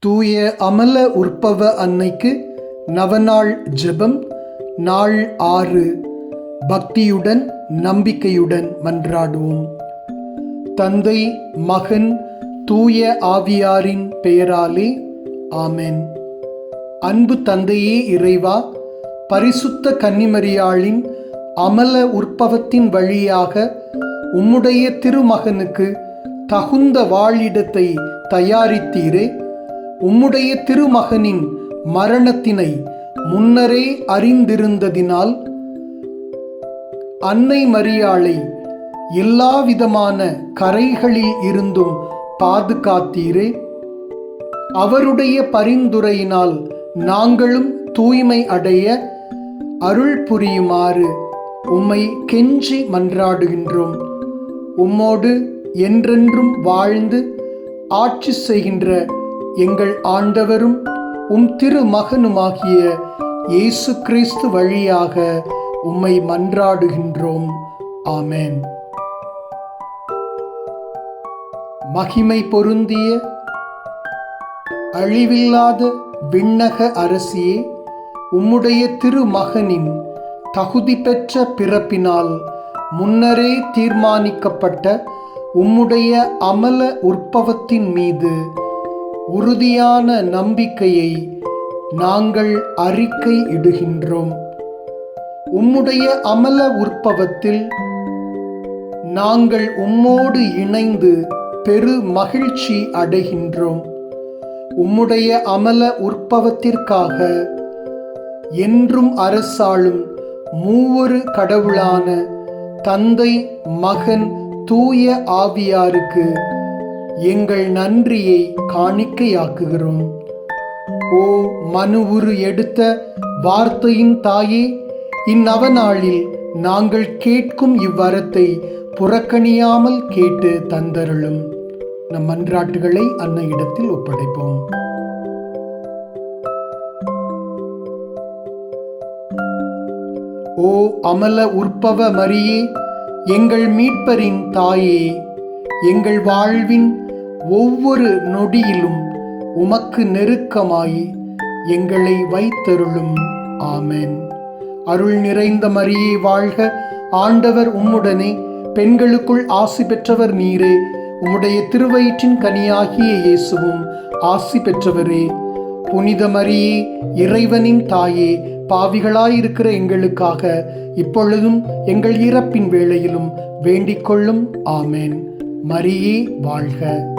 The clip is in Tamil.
தூய அமல உற்பவ அன்னைக்கு நவநாள் ஜெபம் நாள் ஆறு பக்தியுடன் நம்பிக்கையுடன் மன்றாடுவோம். தந்தை மகன் தூய ஆவியாரின் பெயராலே ஆமென். அன்பு தந்தையே இறைவா பரிசுத்த கன்னிமரியாளின் அமல உற்பவத்தின் வழியாக உம்முடைய திருமகனுக்கு தகுந்த வாழிடத்தை தயாரித்தீரே. உம்முடைய திருமகனின் மரணத்தினை முன்னரே அறிந்திருந்ததினால் அன்னை மரியாளை எல்லாவிதமான கரைகளில் இருந்தும் பாதுகாத்தீரே. அவருடைய பரிந்துரையினால் நாங்களும் தூய்மை அடைய அருள் புரியுமாறு உம்மை கெஞ்சி மன்றாடுகின்றோம். உம்மோடு என்றென்றும் வாழ்ந்து ஆட்சி செய்கின்ற எங்கள் ஆண்டவரும் உம் திருமகனுமாகிய இயேசு கிறிஸ்து வழியாக உம்மை மன்றாடுகின்றோம். ஆமேன். மகிமை பொருந்திய அழிவில்லாத விண்ணக அரசியே உம்முடைய திருமகனின் தகுதி பெற்ற பிறப்பினால் முன்னரே தீர்மானிக்கப்பட்ட உம்முடைய அமல உற்பவத்தின் மீது உறுதியான நம்பிக்கையை நாங்கள் அறிக்கை இடுகின்றோம். உம்முடைய அமல உற்பவத்தில் நாங்கள் உம்மோடு இணைந்து பெரு மகிழ்ச்சி அடைகின்றோம். உம்முடைய அமல உற்பவத்திற்காக என்றும் அரசாளும் மூவொரு கடவுளான தந்தை மகன் தூய ஆவியாருக்கு எங்கள் நன்றியை காணிக்கையாக்குகிறோம். ஓ மனு உரு எடுத்த வார்த்தையின் தாயே இந்நவநாளில் நாங்கள் கேட்கும் இவ்வரத்தை புறக்கணியாமல் கேட்டு தந்தருளும். நம் மன்றாட்டுகளை அன்னையிடத்தில் ஒப்படைப்போம். ஓ அமல உற்பவ மரியே எங்கள் மீட்பரின் தாயே எங்கள் வாழ்வின் ஒவ்வொரு நொடியிலும் உமக்கு நெருக்கமாய் எங்களை வைத்தருளும். ஆமேன். அருள் நிறைந்த மரியே வாழ்க. ஆண்டவர் உம்முடனே பெண்களுக்குள் ஆசி பெற்றவர் நீரே. உம்முடைய திருவயிற்றின் கனியாகிய இயேசுவும் ஆசி பெற்றவரே. புனித மரியே இறைவனின் தாயே பாவிகளாயிருக்கிற எங்களுக்காக இப்பொழுதும் எங்கள் இறப்பின் வேளையிலும் வேண்டிக் கொள்ளும் ஆமேன். மரியே வாழ்க.